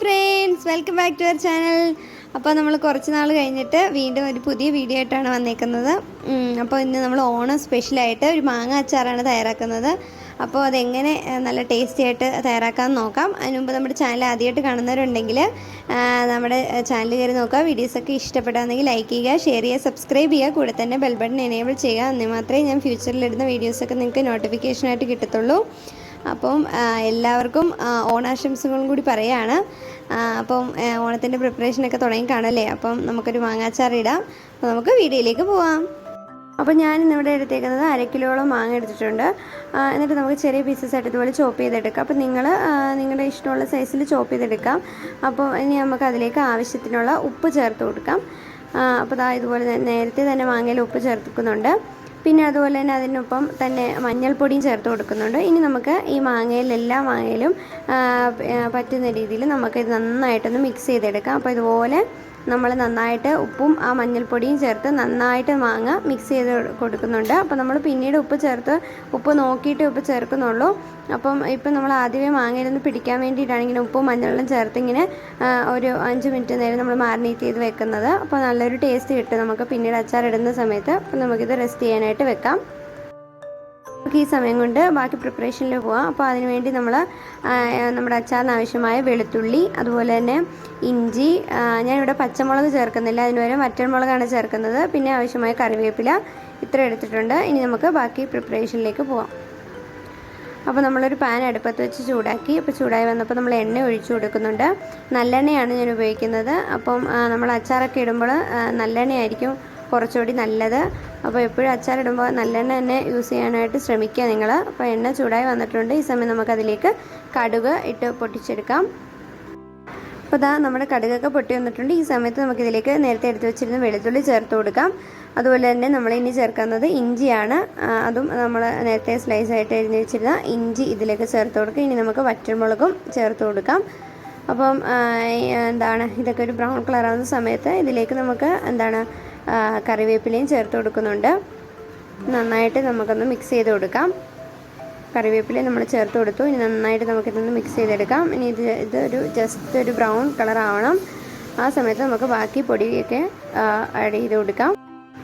Friends welcome back to our channel. അപ്പോൾ നമ്മൾ കുറച്ച് നാൾ കഴിഞ്ഞിട്ട് വീണ്ടും ഒരു പുതിയ വീഡിയോ ആയിട്ടാണ് വന്നേക്കുന്നത്. അപ്പോൾ ഇന്ന് നമ്മൾ ഓണം സ്പെഷ്യലായിട്ട് ഒരു മാങ്ങ അച്ചാറാണ് തയ്യാറാക്കുന്നത്. അപ്പോൾ അതെങ്ങനെ നല്ല ടേസ്റ്റി ആയിട്ട് തയ്യാറാക്കാൻ നോക്കാം. അതിന് മുമ്പ് നമ്മുടെ ചാനൽ ആദ്യമായിട്ട് കാണുന്നവരുണ്ടെങ്കിൽ നമ്മുടെ ചാനൽ കയറി നോക്കുക. വീഡിയോസൊക്കെ ഇഷ്ടപ്പെടാമെങ്കിൽ ലൈക്ക് ചെയ്യുക ഷെയർ ചെയ്യുക സബ്സ്ക്രൈബ് ചെയ്യുക. കൂടെ തന്നെ ബെൽ ബട്ടൺ എനേബിൾ ചെയ്യുക. എന്നാൽ മാത്രമേ ഞാൻ ഫ്യൂച്ചറിൽ ഇടുന്ന വീഡിയോസൊക്കെ നിങ്ങൾക്ക് നോട്ടിഫിക്കേഷനായിട്ട് കിട്ടത്തുള്ളൂ. അപ്പം എല്ലാവർക്കും ഓണാശംസകളും കൂടി പറയാണ് ആ, അപ്പം ഓണത്തിന്റെ പ്രിപ്പറേഷനൊക്കെ തുടങ്ങി കാണല്ലേ അപ്പം നമുക്കൊരു മാങ്ങാച്ചാറിടാം അപ്പോൾ നമുക്ക് വീഡിയോയിലേക്ക് പോവാം. അപ്പോൾ ഞാൻ ഇന്നിവിടെ എടുത്തേക്കുന്നത് അര കിലോളം മാങ്ങ എടുത്തിട്ടുണ്ട്. എന്നിട്ട് നമുക്ക് ചെറിയ പീസസ് ആയിട്ട് ഇതുപോലെ ചോപ്പ് ചെയ്തെടുക്കാം. അപ്പോൾ നിങ്ങൾ നിങ്ങളുടെ ഇഷ്ടമുള്ള സൈസിൽ ചോപ്പ് ചെയ്തെടുക്കാം. അപ്പോൾ ഇനി നമുക്ക് അതിലേക്ക് ആവശ്യത്തിനുള്ള ഉപ്പ് ചേർത്ത് കൊടുക്കാം. അപ്പോൾ ദാ ഇതുപോലെ നേരത്തെ തന്നെ മാങ്ങയിൽ ഉപ്പ് ചേർക്കുന്നുണ്ട് പിന്നെ അതുപോലെ തന്നെ അതിനൊപ്പം തന്നെ മഞ്ഞൾപ്പൊടിയും ചേർത്ത് കൊടുക്കുന്നുണ്ട്. ഇനി നമുക്ക് ഈ മാങ്ങയിൽ എല്ലാ മാങ്ങയിലും പറ്റുന്ന രീതിയിൽ നമുക്കിത് നന്നായിട്ടൊന്ന് മിക്സ് ചെയ്തെടുക്കാം. അപ്പോൾ ഇതുപോലെ നമ്മൾ നന്നായിട്ട് ഉപ്പും ആ മഞ്ഞൾപ്പൊടിയും ചേർത്ത് നന്നായിട്ട് മാങ്ങ മിക്സ് ചെയ്ത് കൊടുക്കുന്നുണ്ട്. അപ്പോൾ നമ്മൾ പിന്നീട് ഉപ്പ് ചേർത്ത് ഉപ്പ് നോക്കിയിട്ട് ഉപ്പ് ചേർക്കുന്നുള്ളൂ. അപ്പം ഇപ്പം നമ്മൾ ആദ്യമേ മാങ്ങയിലൊന്ന് പിടിക്കാൻ വേണ്ടിയിട്ടാണ് ഇങ്ങനെ ഉപ്പും മഞ്ഞളും ചേർത്ത് ഇങ്ങനെ ഒരു അഞ്ച് മിനിറ്റ് നേരം നമ്മൾ മാറിനേറ്റ് ചെയ്ത് വെക്കുന്നത്. അപ്പോൾ നല്ലൊരു ടേസ്റ്റ് കിട്ടും. നമുക്ക് പിന്നീട് അച്ചാർ ഇടുന്ന സമയത്ത് അപ്പം നമുക്കിത് റെസ്റ്റ് ചെയ്യാനായിട്ട് വെക്കാം. നമുക്ക് ഈ സമയം കൊണ്ട് ബാക്കി പ്രിപ്പറേഷനിൽ പോവാം. അപ്പോൾ അതിനുവേണ്ടി നമ്മൾ നമ്മുടെ അച്ചാറിന് ആവശ്യമായ വെളുത്തുള്ളി അതുപോലെ തന്നെ ഇഞ്ചി ഞാനിവിടെ പച്ചമുളക് ചേർക്കുന്നില്ല. അതിന് പകരം വറ്റൽമുളകാണ് ചേർക്കുന്നത്. പിന്നെ ആവശ്യമായ കറിവേപ്പില ഇത്ര എടുത്തിട്ടുണ്ട്. ഇനി നമുക്ക് ബാക്കി പ്രിപ്പറേഷനിലേക്ക് പോവാം. അപ്പോൾ നമ്മളൊരു പാൻ അടുപ്പത്ത് വെച്ച് ചൂടാക്കി അപ്പോൾ ചൂടായി വന്നപ്പോൾ നമ്മൾ എണ്ണ ഒഴിച്ചു കൊടുക്കുന്നുണ്ട്. നല്ലെണ്ണയാണ് ഞാൻ ഉപയോഗിക്കുന്നത്. അപ്പം നമ്മൾ അച്ചാറൊക്കെ ഇടുമ്പോൾ നല്ലെണ്ണയായിരിക്കും കുറച്ചുകൂടി നല്ലത്. അപ്പോൾ എപ്പോഴും അച്ചാറിടുമ്പോൾ നല്ലെണ്ണ തന്നെ യൂസ് ചെയ്യാനായിട്ട് ശ്രമിക്കുക നിങ്ങൾ. അപ്പോൾ എണ്ണ ചൂടായി വന്നിട്ടുണ്ട്. ഈ സമയം നമുക്കതിലേക്ക് കടുക് ഇട്ട് പൊട്ടിച്ചെടുക്കാം. അപ്പോൾ ഇതാ നമ്മുടെ കടുകൊക്കെ പൊട്ടി വന്നിട്ടുണ്ട്. ഈ സമയത്ത് നമുക്കിതിലേക്ക് നേരത്തെ എടുത്തു വെച്ചിരുന്ന വെളുത്തുള്ളി ചേർത്ത് കൊടുക്കാം. അതുപോലെ തന്നെ നമ്മൾ ഇനി ചേർക്കുന്നത് ഇഞ്ചിയാണ്. അതും നമ്മൾ നേരത്തെ സ്ലൈസ് ആയിട്ട് എഴുതി വെച്ചിരുന്ന ഇഞ്ചി ഇതിലേക്ക് ചേർത്ത് കൊടുക്കുക ഇനി നമുക്ക് വറ്റൽമുളകും ചേർത്ത് കൊടുക്കാം. അപ്പം എന്താണ് ഇതൊക്കെ ഒരു ബ്രൗൺ കളറാവുന്ന സമയത്ത് ഇതിലേക്ക് നമുക്ക് എന്താണ് കറിവേപ്പിലയും ചേർത്ത് കൊടുക്കുന്നുണ്ട്. നന്നായിട്ട് നമുക്കൊന്ന് മിക്സ് ചെയ്ത് കൊടുക്കാം. കറിവേപ്പില നമ്മൾ ചേർത്ത് കൊടുത്തു. ഇനി നന്നായിട്ട് നമുക്കിതൊന്ന് മിക്സ് ചെയ്തെടുക്കാം. ഇനി ഇത് ഇതൊരു ജസ്റ്റ് ഒരു ബ്രൗൺ കളർ ആവണം. ആ സമയത്ത് നമുക്ക് ബാക്കി പൊടിയൊക്കെ ആഡ് ചെയ്ത് കൊടുക്കാം.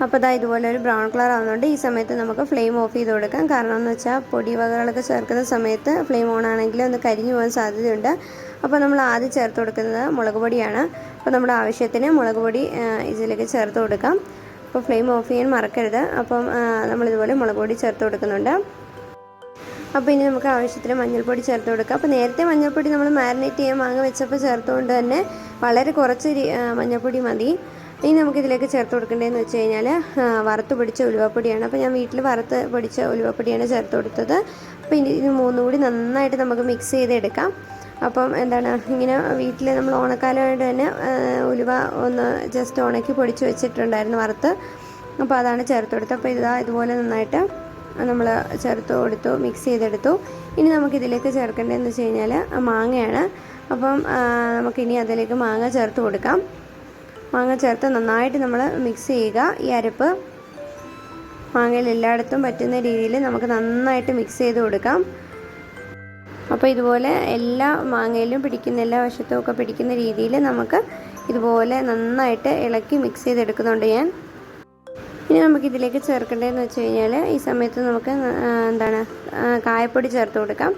അപ്പോൾ ഇതാ ഇതുപോലെ ഒരു ബ്രൗൺ കളർ ആവുന്നുണ്ട് ഈ സമയത്ത് നമുക്ക് ഫ്ലെയിം ഓഫ് ചെയ്ത് കൊടുക്കാം. കാരണം എന്ന് വെച്ചാൽ പൊടി വകകളൊക്കെ ചേർക്കുന്ന സമയത്ത് ഫ്ലെയിം ഓൺ ആണെങ്കിൽ ഒന്ന് കരിഞ്ഞു പോകാൻ സാധ്യതയുണ്ട്. അപ്പോൾ നമ്മൾ ആദ്യം ചേർത്ത് കൊടുക്കുന്നത് മുളക് പൊടിയാണ്. അപ്പോൾ നമ്മുടെ ആവശ്യത്തിന് മുളക് പൊടി ഇതിലേക്ക് ചേർത്ത് കൊടുക്കാം. അപ്പോൾ ഫ്ലെയിം ഓഫ് ചെയ്യാൻ മറക്കരുത്. അപ്പം നമ്മളിതുപോലെ മുളക് പൊടി ചേർത്ത് കൊടുക്കുന്നുണ്ട്. അപ്പോൾ ഇനി നമുക്ക് ആവശ്യത്തിന് മഞ്ഞൾപ്പൊടി ചേർത്ത് കൊടുക്കാം. അപ്പോൾ നേരത്തെ മഞ്ഞൾപ്പൊടി നമ്മൾ മാരിനേറ്റ് ചെയ്യാൻ മാങ്ങ വെച്ചപ്പോൾ ചേർത്തുകൊണ്ട് തന്നെ വളരെ കുറച്ച് മഞ്ഞൾപ്പൊടി മതി. ഇനി നമുക്കിതിലേക്ക് ചേർത്ത് കൊടുക്കേണ്ടതെന്ന് വെച്ച് കഴിഞ്ഞാൽ വറുത്ത് പൊടിച്ച ഉലുവപ്പൊടിയാണ്. അപ്പോൾ ഞാൻ വീട്ടിൽ വറുത്ത് പൊടിച്ച ഉലുവപ്പൊടിയാണ് ചേർത്ത് കൊടുത്തത്. അപ്പോൾ ഇനി ഇത് മൂന്നും കൂടി നന്നായിട്ട് നമുക്ക് മിക്സ് ചെയ്തെടുക്കാം. അപ്പം എന്താണ് ഇങ്ങനെ വീട്ടിൽ നമ്മൾ ഓണക്കാലമായിട്ട് തന്നെ ഉലുവ ഒന്ന് ജസ്റ്റ് ഉണക്കി പൊടിച്ച് വെച്ചിട്ടുണ്ടായിരുന്നു വറുത്ത്. അപ്പോൾ അതാണ് ചേർത്ത് കൊടുത്തത്. അപ്പോൾ ഇതാ ഇതുപോലെ നന്നായിട്ട് നമ്മൾ ചേർത്ത് കൊടുത്തു മിക്സ് ചെയ്തെടുത്തു. ഇനി നമുക്കിതിലേക്ക് ചേർക്കേണ്ടതെന്ന് വെച്ച് കഴിഞ്ഞാൽ മാങ്ങയാണ്. അപ്പം നമുക്കിനി അതിലേക്ക് മാങ്ങ ചേർത്ത് കൊടുക്കാം. മാങ്ങ ചേർത്ത് നന്നായിട്ട് നമ്മൾ മിക്സ് ചെയ്യുക. ഈ അരപ്പ് മാങ്ങയിൽ എല്ലായിടത്തും പറ്റുന്ന രീതിയിൽ നമുക്ക് നന്നായിട്ട് മിക്സ് ചെയ്ത് കൊടുക്കാം. അപ്പോൾ ഇതുപോലെ എല്ലാ മാങ്ങയിലും പിടിക്കുന്ന എല്ലാ വശത്തും ഒക്കെ പിടിക്കുന്ന രീതിയിൽ നമുക്ക് ഇതുപോലെ നന്നായിട്ട് ഇളക്കി മിക്സ് ചെയ്തെടുക്കുന്നുണ്ട് ഞാൻ. ഇനി നമുക്ക് ഇതിലേക്ക് ചേർക്കേണ്ടതെന്ന് വെച്ച് കഴിഞ്ഞാൽ ഈ സമയത്ത് നമുക്ക് എന്താണ് കായപ്പൊടി ചേർത്ത് കൊടുക്കാം.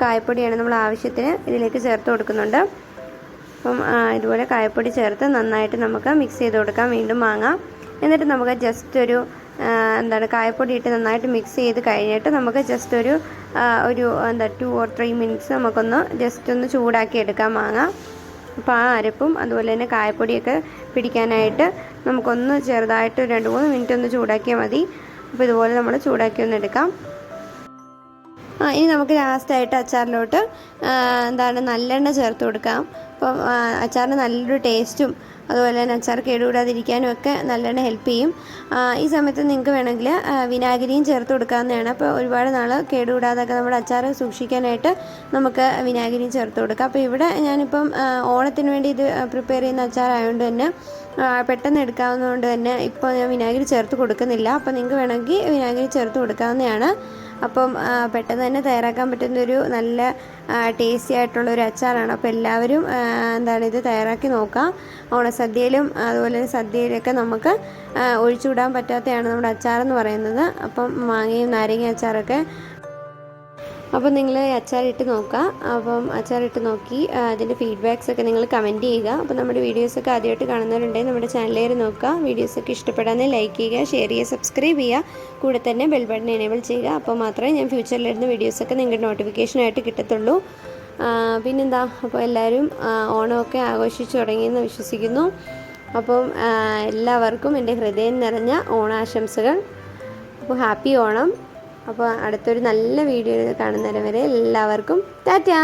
കായപ്പൊടിയാണ് നമ്മൾ ആവശ്യത്തിന് ഇതിലേക്ക് ചേർത്ത് കൊടുക്കുന്നുണ്ട്. അപ്പം ഇതുപോലെ കായപ്പൊടി ചേർത്ത് നന്നായിട്ട് നമുക്ക് മിക്സ് ചെയ്ത് കൊടുക്കാം. വീണ്ടും മാങ്ങ എന്നിട്ട് നമുക്ക് ജസ്റ്റ് ഒരു എന്താണ് കായപ്പൊടി ഇട്ട് നന്നായിട്ട് മിക്സ് ചെയ്ത് കഴിഞ്ഞിട്ട് നമുക്ക് ജസ്റ്റ് ഒരു ഒരു എന്താ ടു ഓർ ത്രീ മിനിറ്റ്സ് നമുക്കൊന്ന് ജസ്റ്റ് ഒന്ന് ചൂടാക്കി എടുക്കാം മാങ്ങ. അപ്പോൾ ആ അരപ്പും അതുപോലെ തന്നെ കായപ്പൊടിയൊക്കെ പിടിക്കാനായിട്ട് നമുക്കൊന്ന് ചെറുതായിട്ട് രണ്ട് മൂന്ന് മിനിറ്റ് ഒന്ന് ചൂടാക്കിയാൽ മതി. അപ്പോൾ ഇതുപോലെ നമ്മൾ ചൂടാക്കി ഒന്ന് എടുക്കാം. ഇനി നമുക്ക് ലാസ്റ്റായിട്ട് അച്ചാറിലോട്ട് എന്താണ് നല്ലെണ്ണ ചേർത്ത് കൊടുക്കാം. അപ്പം അച്ചാറിന് നല്ലൊരു ടേസ്റ്റും അതുപോലെ തന്നെ അച്ചാർ കേടുകൂടാതിരിക്കാനും ഒക്കെ നല്ലെണ്ണ ഹെൽപ്പ് ചെയ്യും. ഈ സമയത്ത് നിങ്ങൾക്ക് വേണമെങ്കിൽ വിനാഗിരിയും ചേർത്ത് കൊടുക്കാവുന്നതാണ്. അപ്പോൾ ഒരുപാട് നാൾ കേടുകൂടാതൊക്കെ നമ്മുടെ അച്ചാർ സൂക്ഷിക്കാനായിട്ട് നമുക്ക് വിനാഗിരിയും ചേർത്ത് കൊടുക്കാം. അപ്പോൾ ഇവിടെ ഞാനിപ്പം ഓണത്തിന് വേണ്ടി ഇത് പ്രിപ്പയർ ചെയ്യുന്ന അച്ചാറായതുകൊണ്ട് തന്നെ പെട്ടെന്ന് എടുക്കാവുന്നതുകൊണ്ട് തന്നെ ഇപ്പോൾ ഞാൻ വിനാഗിരി ചേർത്ത് കൊടുക്കുന്നില്ല. അപ്പോൾ നിങ്ങൾക്ക് വേണമെങ്കിൽ വിനാഗിരി ചേർത്ത് കൊടുക്കാവുന്നതാണ്. അപ്പം പെട്ടെന്ന് തന്നെ തയ്യാറാക്കാൻ പറ്റുന്നൊരു നല്ല ടേസ്റ്റി ആയിട്ടുള്ള ഒരു അച്ചാറാണ്. അപ്പോൾ എല്ലാവരും എന്താണ് ഇത് തയ്യാറാക്കി നോക്കാം. ഓണസദ്യയിലും അതുപോലെ സദ്യയിലൊക്കെ നമുക്ക് ഒഴിച്ചുവിടാൻ പറ്റാത്തതാണ് നമ്മുടെ അച്ചാറെന്ന് പറയുന്നത്. അപ്പം മാങ്ങയും നാരങ്ങ അച്ചാറൊക്കെ അപ്പം നിങ്ങൾ അച്ചാറിട്ട് നോക്കുക അപ്പം അച്ചാറിട്ട് നോക്കി അതിന്റെ ഫീഡ്ബാക്സ് ഒക്കെ നിങ്ങൾ കമന്റ് ചെയ്യുക. അപ്പോൾ നമ്മുടെ വീഡിയോസൊക്കെ ആദ്യമായിട്ട് കാണുന്നവരുണ്ടെങ്കിൽ നമ്മുടെ ചാനൽ നോക്കുക വീഡിയോസൊക്കെ ഇഷ്ടപ്പെടാതെ ലൈക്ക് ചെയ്യുക ഷെയർ ചെയ്യുക സബ്സ്ക്രൈബ് ചെയ്യുക. കൂടെ തന്നെ ബെൽ ബട്ടൺ എനേബിൾ ചെയ്യുക. അപ്പോൾ മാത്രമേ ഞാൻ ഫ്യൂച്ചറിലിരുന്ന വീഡിയോസൊക്കെ നിങ്ങളുടെ നോട്ടിഫിക്കേഷനായിട്ട് കിട്ടത്തുള്ളൂ. പിന്നെന്താ? അപ്പോൾ എല്ലാവരും ഓണമൊക്കെ ആഘോഷിച്ചു തുടങ്ങിയെന്ന് വിശ്വസിക്കുന്നു. അപ്പം എല്ലാവർക്കും എന്റെ ഹൃദയം നിറഞ്ഞ ഓണാശംസകൾ. അപ്പോൾ ഹാപ്പി ഓണം. അപ്പോൾ അടുത്തൊരു നല്ല വീഡിയോ കാണുന്നവരെ വരെ എല്ലാവർക്കും ടാറ്റാ